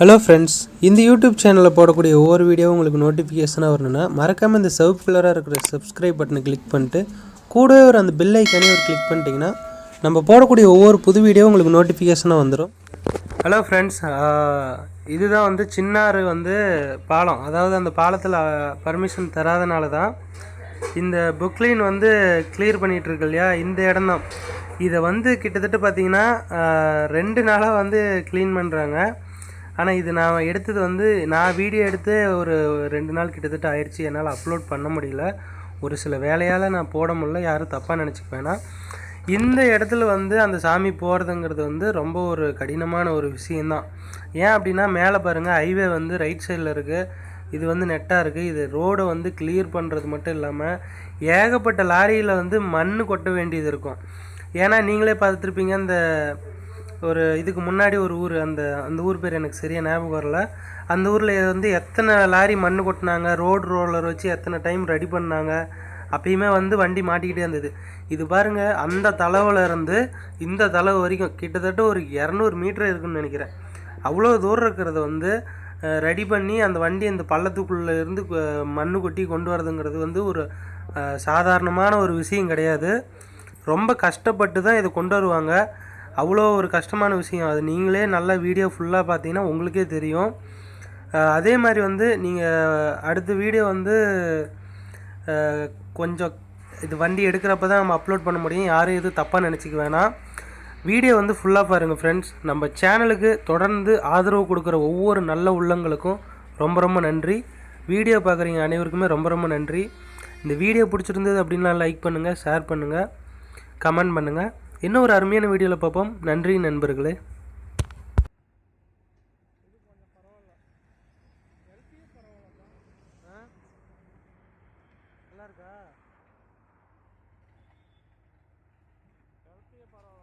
Hello friends இந்த YouTube சேனலில் போடக்கூடிய ஒவ்வொரு வீடியோவும் உங்களுக்கு நோட்டிஃபிகேஷனாக வரணும்னா மறக்காமல் இந்த சவுப் கலராக இருக்கிற சப்ஸ்கிரைப் பட்டனை கிளிக் பண்ணிட்டு கூடவே ஒரு அந்த பில் ஐக்கானே ஒரு கிளிக் பண்ணிட்டீங்கன்னா நம்ம போடக்கூடிய ஒவ்வொரு புது வீடியோ உங்களுக்கு நோட்டிஃபிகேஷனாக வந்துடும் ஹலோ ஃப்ரெண்ட்ஸ் இதுதான் வந்து சின்னாறு வந்து பாலம். அதாவது அந்த பாலத்தில் பர்மிஷன் தராதனால தான் இந்த புக்லின் வந்து கிளியர் பண்ணிகிட்ருக்கு இல்லையா? இந்த இடம்தான். இதை வந்து கிட்டத்தட்ட பார்த்தீங்கன்னா ரெண்டு நாளாக வந்து க்ளீன் பண்ணுறாங்க ஆனால் இது நான் எடுத்தது வந்து நான் வீடியோ எடுத்து ஒரு ரெண்டு நாள் கிட்டத்தட்ட ஆயிடுச்சு என்னால் அப்லோட் பண்ண முடியல. ஒரு சில வேலையால் நான் போட முடியல. யாரும் தப்பாக நினச்சிக்க வேணாம். இந்த இடத்துல வந்து அந்த சாமி போகிறதுங்கிறது வந்து ரொம்ப ஒரு கடினமான ஒரு விஷயந்தான் ஏன் அப்படின்னா மேலே பாருங்கள் ஹைவே வந்து ரைட் சைடில் இருக்குது இது வந்து நெட்டாக இருக்குது இது ரோடை வந்து கிளியர் பண்ணுறது மட்டும் இல்லாமல் ஏகப்பட்ட லாரியில் வந்து மண் கொட்ட வேண்டியது இருக்கும். ஏன்னா நீங்களே பார்த்துருப்பீங்க அந்த ஒரு இதுக்கு முன்னாடி ஒரு ஊர் அந்த அந்த ஊர் பேர் எனக்கு சரியாக ஞாபகம் வரல. அந்த ஊரில் வந்து எத்தனை லாரி மண் கொட்டினாங்க ரோடு ரோலர் வச்சு எத்தனை டைம் ரெடி பண்ணாங்க அப்பயுமே வந்து வண்டி மாட்டிக்கிட்டே இருந்தது. இது பாருங்கள் அந்த தளவில் இருந்து இந்த தளவு வரைக்கும் கிட்டத்தட்ட ஒரு இரநூறு மீட்டர் இருக்குன்னு நினைக்கிறேன். அவ்வளோ தூரம் இருக்கிறத வந்து ரெடி பண்ணி அந்த வண்டி அந்த பள்ளத்துக்குள்ளே இருந்து மண்ணு கொட்டி கொண்டு வரதுங்கிறது வந்து ஒரு சாதாரணமான ஒரு விஷயம் கிடையாது. ரொம்ப கஷ்டப்பட்டு தான் இதை கொண்டு வருவாங்க. அவ்வளோ ஒரு கஷ்டமான விஷயம். அது நீங்களே நல்ல வீடியோ ஃபுல்லாக பார்த்தீங்கன்னா உங்களுக்கே தெரியும். அதே மாதிரி வந்து நீங்கள் அடுத்த வீடியோ வந்து கொஞ்சம் இது வண்டி எடுக்கிறப்ப தான் நம்ம அப்லோட் பண்ண முடியும். யாரும் எதுவும் தப்பாக நினச்சிக்க வேணாம். வீடியோ வந்து ஃபுல்லாக பாருங்கள் ஃப்ரெண்ட்ஸ் நம்ம சேனலுக்கு தொடர்ந்து ஆதரவு கொடுக்குற ஒவ்வொரு நல்ல உள்ளங்களுக்கும் ரொம்ப ரொம்ப நன்றி. வீடியோ பார்க்குறீங்க அனைவருக்குமே ரொம்ப ரொம்ப நன்றி. இந்த வீடியோ பிடிச்சிருந்தது அப்படின்னா லைக் பண்ணுங்கள் ஷேர் பண்ணுங்கள் கமெண்ட் பண்ணுங்கள் இன்னும் ஒரு அருமையான வீடியோவில் பார்ப்போம். நன்றி நண்பர்களே. நல்லா இருக்கா? பரவாயில்ல